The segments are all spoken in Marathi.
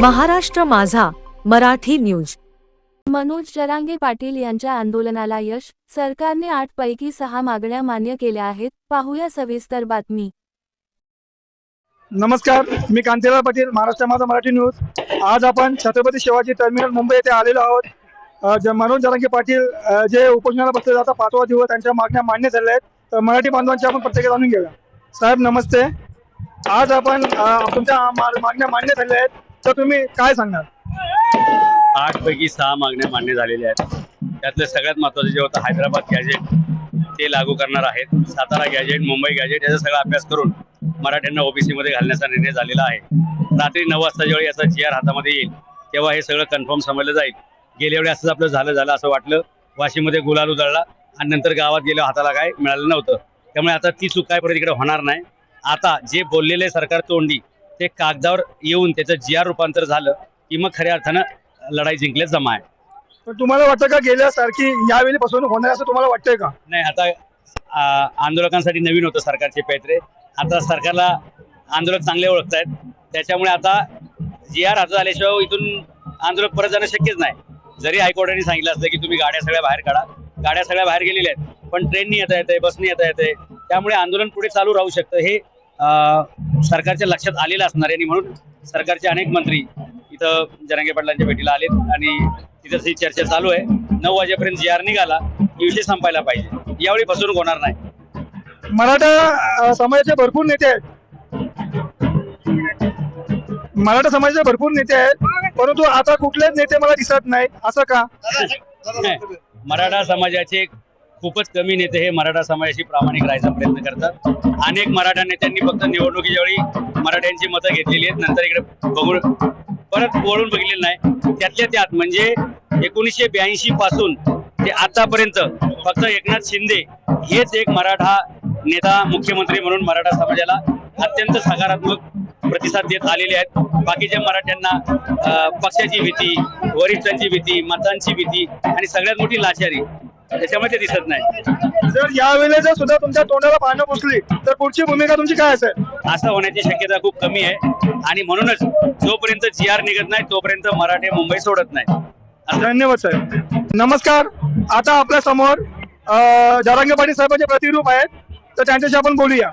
महाराष्ट्र माझा मराठी न्यूज. मनोज जरांगे पाटील यांच्या आंदोलनाला यश सरकारने आठ पैकी सहा मागण्या मान्य केल्या आहेत पाहूया सविस्तर बातमी. नमस्कार मी कांतीलाल पाटील महाराष्ट्र माझा मराठी न्यूज. आज आपण छत्रपती शिवाजी टर्मिनल मुंबई येथे आलेलो आहोत. मनोज जरांगे पाटील जे उपोषणाला बसले जाता पाचवा दिवस त्यांच्या मागण्या मान्य झाल्या आहेत. तर मराठी बांधवांची आपण प्रत्येक जाणून घेऊया. साहेब नमस्ते. आज आपण तुमच्या मागण्या मान्य झाल्या आहेत. तर तुम्ही काय सांगणार? आठ पैकी सहा मागण्या मान्य झालेल्या आहेत. त्यातलं सगळ्यात महत्वाचं जे होतं हैदराबाद गॅजेट ते लागू करणार आहेत. सातारा गॅजेट मुंबई गॅजेट याचा सगळा अभ्यास करून मराठ्यांना ओबीसी मध्ये घालण्याचा निर्णय झालेला आहे. रात्री नऊ वाजता ज्यावेळी याचा जी आर हातामध्ये येईल तेव्हा हे सगळं कन्फर्म समजलं जाईल. गेल्या वेळी असंच आपलं झालं झालं असं वाटलं. वाशीमध्ये गुलाल उधळला आणि नंतर गावात गेल्यावर हाताला काय मिळालं नव्हतं. त्यामुळे आता ती चूक काय परत इकडे होणार नाही. आता जे बोललेले सरकार तोंडी ते कागदावर येऊन त्याचं जी आर रूपांतर झालं की मग खऱ्या अर्थानं लढाई जिंकल्याच जमा आहे. तर तुम्हाला वाटतं का गेल्यासारखी यावेळी फसवणूक होणार असं तुम्हाला वाटतंय का? नाही आता आ, आंदोलकांसाठी नवीन होतं सरकारचे पैत्रे. आता सरकारला आंदोलक चांगले ओळखतायत. त्याच्यामुळे आता जी आर हातात आल्याशिवाय इथून आंदोलक परत जाणं शक्यच नाही. जरी हायकोर्टाने सांगितलं असतं की तुम्ही गाड्या सगळ्या बाहेर काढा. गाड्या सगळ्या बाहेर गेलेल्या आहेत. पण ट्रेननी येता येते बसनी येता येते त्यामुळे आंदोलन पुढे चालू राहू शकतं. हे सरकारच्या लक्षात आलेलं असणार आहे आणि म्हणून सरकारचे अनेक मंत्री इथं जरांगे पाटलांच्या भेटीला आलेत आणि तिथं ही चर्चा चालू आहे. नऊ वाजेपर्यंत जी आर निघाला विषय संपायला पाहिजे. यावेळी फसवणूक होणार नाही. मराठा समाजाचे भरपूर नेते आहेत. मराठा समाजाचे भरपूर नेते आहेत परंतु आता कुठलेच नेते मला दिसत नाही असं का? मराठा समाजाचे खूपच कमी नेते हे मराठा समाजाशी प्रामाणिक राहायचा प्रयत्न करतात. अनेक मराठा नेत्यांनी फक्त निवडणुकीच्या वेळी मराठ्यांची मतं घेतलेली आहेत. नंतर इकडे बघून परत वळून बघितलेलं नाही. त्यातल्या त्यात म्हणजे एकोणीसशे ब्याऐंशी पासून ते आतापर्यंत फक्त एकनाथ शिंदे हेच एक मराठा नेता मुख्यमंत्री म्हणून मराठा समाजाला अत्यंत सकारात्मक प्रतिसाद देत आलेले आहेत. बाकीच्या मराठ्यांना पक्षाची भीती वरिष्ठांची भीती मतांची भीती आणि सगळ्यात मोठी लाचारी त्याच्यामुळे ते दिसत नाही. जर यावेळेला जर सुद्धा तुमच्या तोंडाला पानं पुसली तर पुढची भूमिका तुमची काय असेल? असं होण्याची शक्यता खूप कमी आहे. आणि म्हणूनच जोपर्यंत जी आर निघत नाही तोपर्यंत मराठे मुंबई सोडत नाही. धन्यवाद साहेब नमस्कार. आता आपल्यासमोर जारांगे पाटील साहेबांचे प्रतिरूप आहेत. तर त्यांच्याशी आपण बोलूया.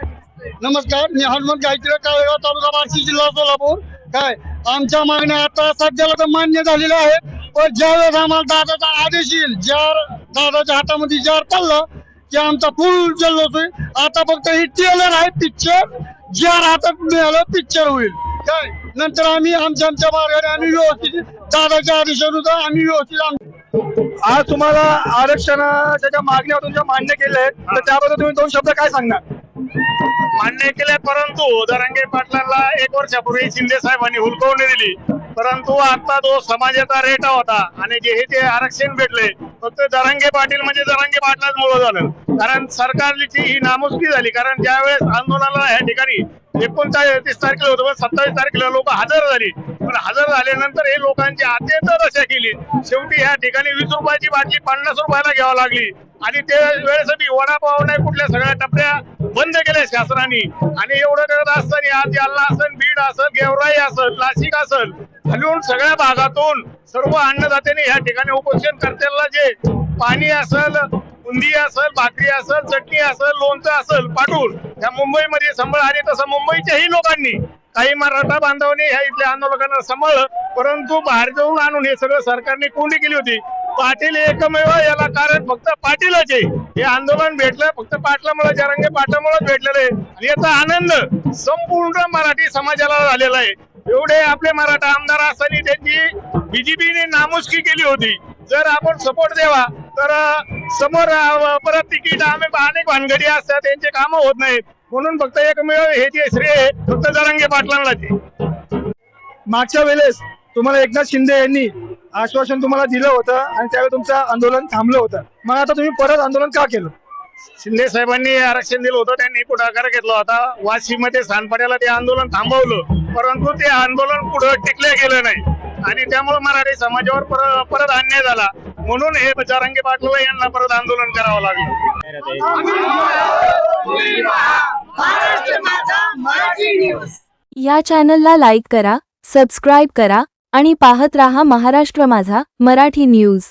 नमस्कार. मी हनुमंत गायत्री काळेगाव तालुका बार्शी जिल्हा सोलापूर. काय? आमच्या मागण्या आता सध्याला तर मान्य झालेल्या आहेत. पण ज्यावेळेस आम्हाला दादाचा आदेश येईल ज्यावर दादाच्या हातामध्ये ज्यावर पडलं की आमचा फुल उचललो होतोय. आता फक्त ही टेलर आहे पिक्चर ज्या हातात मिळालं पिक्चर होईल. काय? नंतर आम्ही आमच्या आमच्या मार्गाने आम्ही व्यवस्थित दादाच्या आदेशानुसार आम्ही व्यवस्थित आज तुम्हाला आरक्षणाच्या ज्या मागण्या तुमच्या मान्य केल्या आहेत तर त्याबद्दल तुम्ही दोन शब्द काय सांगणार? मान्य केले परंतु दरंगे पाटलांना एक वर्षापूर्वी शिंदे साहेबांनी हुलकवणी दिली. परंतु आता तो समाजाचा रेटा होता आणि जे हे ते आरक्षण भेटले फक्त दरंगे पाटील म्हणजे दरंगे पाटलाच मुळे झालं. कारण सरकारची ही नामुष्की झाली. कारण ज्यावेळेस आंदोलनाला या ठिकाणी एकोणचाळीस तारखेला होतं सत्तावीस तारखेला लोक हजर झाली. पण हजर झाल्यानंतर हे लोकांची अत्यंत दशा केली? शेवटी या ठिकाणी वीस रुपयाची बाटली पन्नास रुपयाला घ्यावी लागली. आणि ते वेळेसाठी वडापाव नाही कुठल्या सगळ्या टपऱ्या बंद केले शासनाने. आणि एवढं करत असताना आज जालना असेल बीड असेल गेवराई असेल नाशिक असेल हलवून सगळ्या भागातून सर्व अन्नदात्यांनी या ठिकाणी उपोषण करतेला जे पाणी असेल बुंदी असेल भाकरी असेल चटणी असेल लोणचं असेल पाठवून त्या मुंबईमध्ये संबळ आले. तसं मुंबईच्याही लोकांनी काही मराठा बांधवांनी ह्या इथल्या आंदोलकांना सांभाळलं परंतु बाहेर जाऊन आणून हे सगळं सरकारने कोंडी केली होती. पाटील एकमेव याला कारण फक्त पाटीलच आहे. हे आंदोलन भेटलं फक्त पाटलामुळे जरंगे पाटलामुळे भेटलेलं आहे. आणि याचा आनंद संपूर्ण मराठी समाजाला झालेला आहे. एवढे आपले मराठा आमदार असताना त्यांची बीजेपीने नामुष्की केली होती. जर आपण सपोर्ट द्यावा तर समोर परत तिकीट आम्ही अनेक भानगडी असतात त्यांचे कामं होत नाहीत. म्हणून फक्त एकमेव हे जे श्रेय फक्त जरांगे पाटलांना ते मागच्या वेळेस तुम्हाला एकनाथ शिंदे यांनी आश्वासन तुम्हाला दिलं होतं आणि त्यावेळी तुमचं आंदोलन थांबलं होतं. मग आता तुम्ही परत आंदोलन का केलं? शिंदे साहेबांनी आरक्षण दिलं होतं त्यांनी पुढाकार घेतला होता. वाशीमध्ये सानपाड्याला ते आंदोलन थांबवलं परंतु ते आंदोलन पुढे टिकले गेलं नाही. आणि त्यामुळे मराठी समाजावर परत परत अन्याय झाला. म्हणून हे जारंगे पाटला यांना परत आंदोलन करावं लागलं. या चॅनलला लाईक करा सबस्क्राईब करा आणि पाहत रहा महाराष्ट्र माझा मराठी न्यूज.